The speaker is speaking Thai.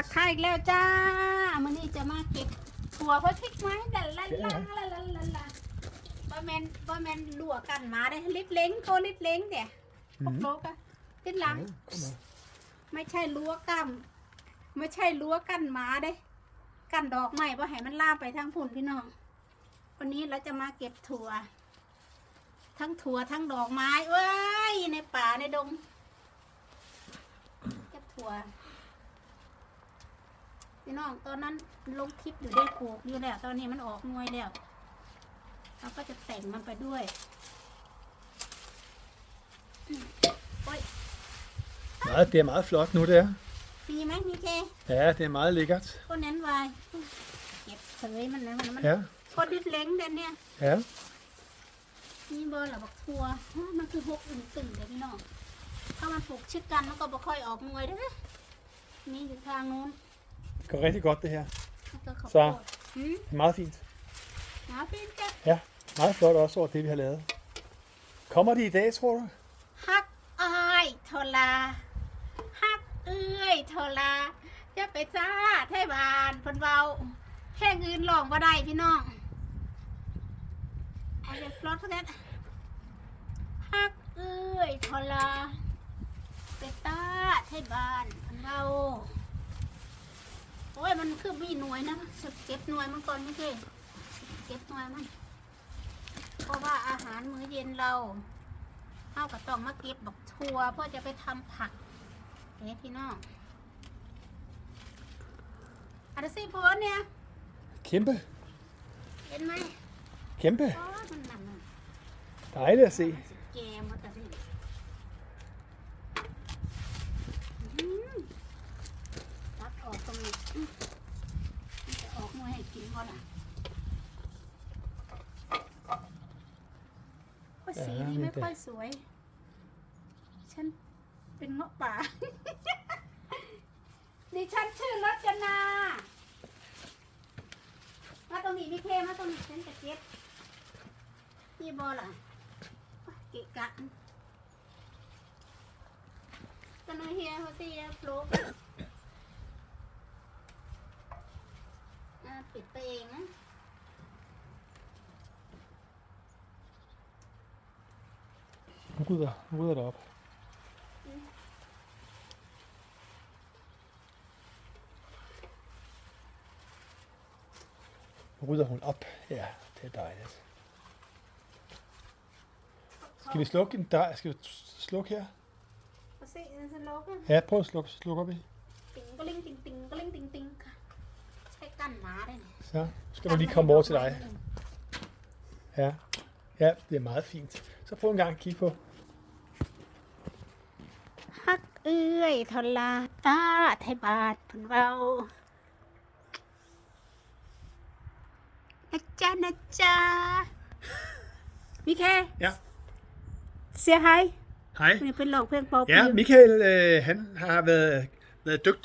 ทักทายอีกแล้วจ้ามันนี่จะมาเก็บถั่วเพราะทิกไม้ดันลันลาลันลันลันลาบ่แมนบ่แมนลัวกันหมาได้ลิบเล้งโคลิบเล้งเดี๋ยพวกโลกอะติดหลัง Ja, kom maar. ไม่ใช่รั้วกั้นไม่ใช่รั้วกั้นหมาเด้ กั้นดอกไม้เพราะให้มันล่ามไปทางพุ่นพี่น้อง วันนี้เราจะมาเก็บถั่ว ทั้งถั่วทั้งดอกไม้เว้ยในป่าในดง เก็บถั่ว พี่น้องตอนนั้นลงคลิปอยู่ได้ปลูกอยู่แล้ว ตอนนี้มันออกงวยแล้วเราก็จะแต่งมันไปด้วยอืมโอ้ย Meget, det er meget flot nu, det er. มีไหมมีเค Ja, det er meget lækkert. ก็เน้นไว้เก็บเสยมันนะมันมัน Ja, โคตรดิดเล้งเด่นเนี่ย ja. มีเบอร์หรอบอกทัวฮะมันคือหกอึ่งตึงเลยพี่น้อง ถ้ามันปลูกชิดกันมันก็บ่ค่อยออกงวยเด้อนี่อยู่ทางนู้น Det går rigtig godt, det her. แล้วก็เขาว Så. โพดหืม Det er meget fint. หาฟินแก Ja, meget flot også over det, vi har lavet. Kommer de i dag, tror du? ฮักอายโทลาฮักเอ้ยโทลาจะไปจ้าไทยบานเพนเบาแห้งอื่นลองบ่ได้พี่น้องเอาเด็กฟลอตเท่านั้นฮักเอ้ยโทลาไปต้าไทยบานเพนเบา โอ้ยมันคือมีหน่วยนะสึกเก็บหน่วยมันก่อนไม่ใช่เก็บหน่วยมัน เพราะว่าอาหารมื้อเย็นเราเข้ากับต้องมาเก็บบักทัวเพื่อจะไปทำผักเอ๊ะพี่น้องอะไรสิพวเนี่ย Kæmpe, เห็นไหม kæmpe. อ๋อมันนั่นน่ะ Dejligt at se. มันสิแกมมาแต่สิอืมตัดออกตรงนี้อืมมันจะออกมาให้กินก่อนอะโอ้ย สีนี้ไม่ค่อยสวย ฉันเป็นเงาะป่า ดิฉันชื่อรจนา มาตรงนี้พี่เคมาตรงนี้ฉันจะเก็บพี่บอล่ะเกะกะตอนนี้เฮียเขาเสียโปรกอ่าปิดไปเองนะ Nu rydder, nu rydder det op. Nu rydder hun op. Ja, det er dejligt. Skal vi slukke den der? Skal vi slukke her? เขาเสียฉันโลก Ja, prøv at slukke, slukke op i. ติงก็ลิงติงติงก็ลิงติงติงค่ะใช้กั้นหมาได้เนี่ย Så skal du lige komme over til dig. Ja. Ja, det er meget fint. Så prøv en gang at kigge på. ฮัก เอื้อยทลาตาไทยบาทผนเบานะจ๊ะนะจ๊ะมิเค Ja. เสียหาย Hej. นี่เป็นหลอกเพลงปอปี Ja, Michael, øh, han har været, været dygtig.